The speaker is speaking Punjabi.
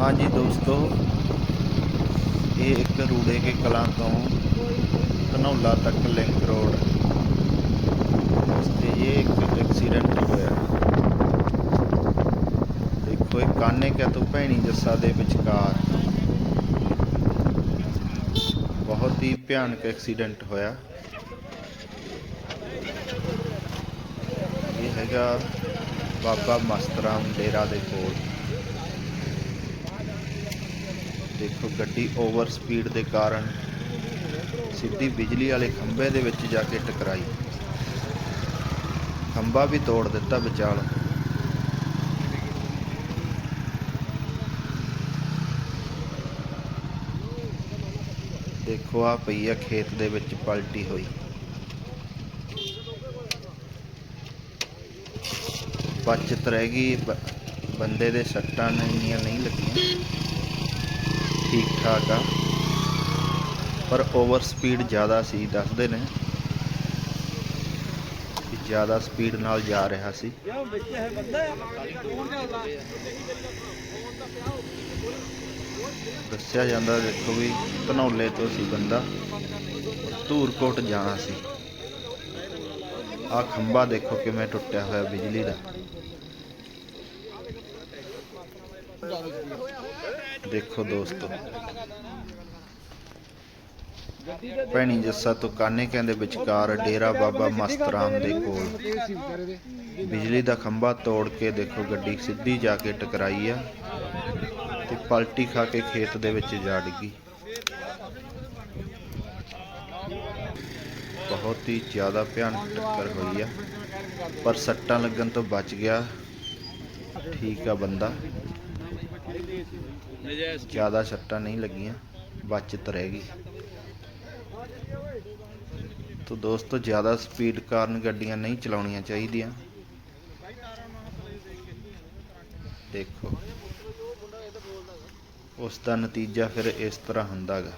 ਹਾਂਜੀ ਦੋਸਤੋ, ਇਹ ਇੱਕ ਰੂੜੇ ਕੇ ਕਲਾਂ ਤੋਂ ਧਨੌਲਾ ਤੱਕ ਲਿੰਕ ਰੋਡ। ਤੇ ਇਹ ਇੱਕ ਐਕਸੀਡੈਂਟ ਹੋਇਆ। ਦੇਖੋ, ਇਹ ਕਾਨੇ ਕਿਆ ਤੋਂ ਭੈਣੀ ਜੱਸਾ ਦੇ ਵਿਚਕਾਰ। ਬਹੁਤ ਹੀ ਭਿਆਨਕ ਐਕਸੀਡੈਂਟ ਹੋਇਆ। ਇਹ ਹੈਗਾ ਬਾਬਾ ਮਸਤਰਾਮ ਡੇਰਾ ਦੇ ਕੋਲ ਦੇਖੋ ਗੱਡੀ ਓਵਰ ਸਪੀਡ ਦੇ ਕਾਰਨ ਸਿੱਧੀ ਬਿਜਲੀ ਵਾਲੇ ਖੰਭੇ ਦੇ ਵਿੱਚ ਜਾ ਕੇ ਟਕਰਾਈ। ਖੰਭਾ ਵੀ ਤੋੜ ਦਿੱਤਾ ਵਿਚਾਲ। ਦੇਖੋ ਆ ਪਈ ਆ, ਖੇਤ ਦੇ ਵਿੱਚ ਪਲਟੀ ਹੋਈ। ਬਚਤ ਰਹਿ ਗਈ, ਬ- ਬੰਦੇ ਦੇ ਸੱਟਾਂ ਇੰਨੀਆਂ ਨਹੀਂ ਲੱਗੀਆਂ। ਠੀਕ ਠਾਕ ਆ। ਪਰ ਓਵਰ ਸਪੀਡ ਜ਼ਿਆਦਾ ਸੀ, ਦੱਸਦੇ ਨੇ ਜ਼ਿਆਦਾ ਸਪੀਡ ਨਾਲ ਜਾ ਰਿਹਾ ਸੀ। ਦੱਸਿਆ ਜਾਂਦਾ ਦੇਖੋ ਵੀ ਧਨੌਲੇ ਤੋਂ ਸੀ ਬੰਦਾ, ਧੂਰਕੋਟ ਜਾਣਾ ਸੀ। ਆ ਖੰਭਾ ਦੇਖੋ ਕਿਵੇਂ ਟੁੱਟਿਆ ਹੋਇਆ ਬਿਜਲੀ ਦਾ। ਦੇਖੋ ਦੋਸਤੋ। ਭੈਣੀ ਜੱਸਾ ਤੋਂ ਕਾਨੇ ਕਹਿੰਦੇ ਵਿਚਕਾਰ ਡੇਰਾ ਬਾਬਾ ਮਸਤਰਾਮ ਦੇ ਕੋਲ। ਬਿਜਲੀ ਦਾ ਖੰਭਾ ਤੋੜ ਕੇ ਦੇਖੋ ਗੱਡੀ ਸਿੱਧੀ ਜਾ ਕੇ ਟਕਰਾਈ ਆ ਤੇ ਪਲਟੀ ਖਾ ਕੇ ਖੇਤ ਦੇ ਵਿੱਚ ਜਾ ਡਿੱਗੀ। ਬਹੁਤ ਹੀ ਜ਼ਿਆਦਾ ਭਿਆਨਕ ਟੱਕਰ ਹੋਈ ਆ। ਪਰ ਸੱਟਾਂ ਲੱਗਣ ਤੋਂ ਬਚ ਗਿਆ। ਠੀਕ ਆ ਬੰਦਾ। ਜ਼ਿਆਦਾ ਸੱਟਾਂ ਨਹੀਂ ਲੱਗੀਆਂ, ਬਚਤ ਰਹਿ ਗਈ। ਤੋ ਦੋਸਤੋ, ਜ਼ਿਆਦਾ ਸਪੀਡ ਕਾਰਨ ਗੱਡੀਆਂ ਨਹੀਂ ਚਲਾਉਣੀਆਂ ਚਾਹੀਦੀਆਂ। ਦੇਖੋ, ਉਸ ਦਾ ਨਤੀਜਾ ਫਿਰ ਇਸ ਤਰ੍ਹਾਂ ਹੁੰਦਾਗਾ।